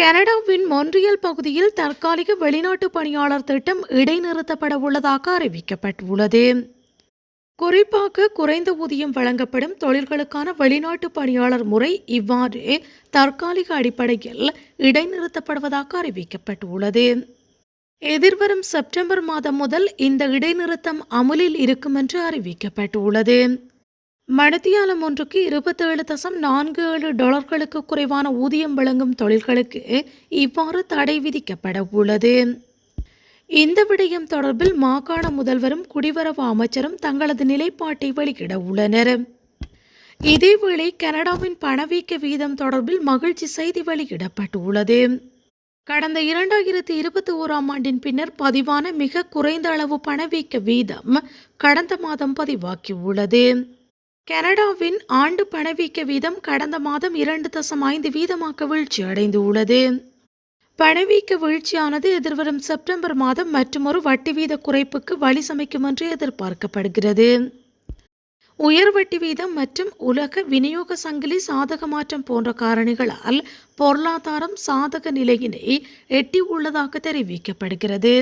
கனடாவின் மொன்றியல் பகுதியில் தற்காலிக வெளிநாட்டு பணியாளர் திட்டம் இடைநிறுத்தப்பட உள்ளதாக அறிவிக்கப்பட்டுள்ளது. குறிப்பாக குறைந்த ஊதியம் வழங்கப்படும் தொழில்களுக்கான வெளிநாட்டு பணியாளர் முறை இவ்வாறு தற்காலிக அடிப்படையில் இடைநிறுத்தப்படுவதாக அறிவிக்கப்பட்டுள்ளது. எதிர்வரும் செப்டம்பர் மாதம் முதல் இந்த இடைநிறுத்தம் அமுலில் இருக்கும் என்று அறிவிக்கப்பட்டுள்ளது. மடத்தியாலம் ஒன்றுக்கு இருபத்தேழு தசம் நான்கு ஏழு டாலர்களுக்கு குறைவான ஊதியம் வழங்கும் தொழில்களுக்கு இவ்வாறு தடை விதிக்கப்பட உள்ளது. இந்த விடயம் தொடர்பில் மாகாண முதல்வரும் குடிவரவு அமைச்சரும் தங்களது நிலைப்பாட்டை வெளியிட உள்ளனர். இதேவேளை கனடாவின் பணவீக்க வீதம் தொடர்பில் மகிழ்ச்சி செய்தி வெளியிடப்பட்டுள்ளது. கடந்த இரண்டாயிரத்தி இருபத்தி ஓராம் ஆண்டின் பின்னர் பதிவான மிக குறைந்த அளவு பணவீக்க வீதம் கடந்த மாதம் பதிவாகியுள்ளது. கனடாவின் ஆண்டு பணவீக்க வீதம் கடந்த மாதம் இரண்டு தசம் ஐந்து வீதமாக வீழ்ச்சி அடைந்துள்ளது பணவீக்க வீழ்ச்சியானது எதிர்வரும் செப்டம்பர் மாதம் மற்றுமொரு வட்டி வீத குறைப்புக்கு வழி சமைக்கும் என்று எதிர்பார்க்கப்படுகிறது. உயர் வட்டி வீதம் மற்றும் உலக விநியோக சங்கிலி சாதக மாற்றம் போன்ற காரணிகளால் பொருளாதாரம் சாதக நிலையினை எட்டியுள்ளதாக தெரிவிக்கப்படுகிறது.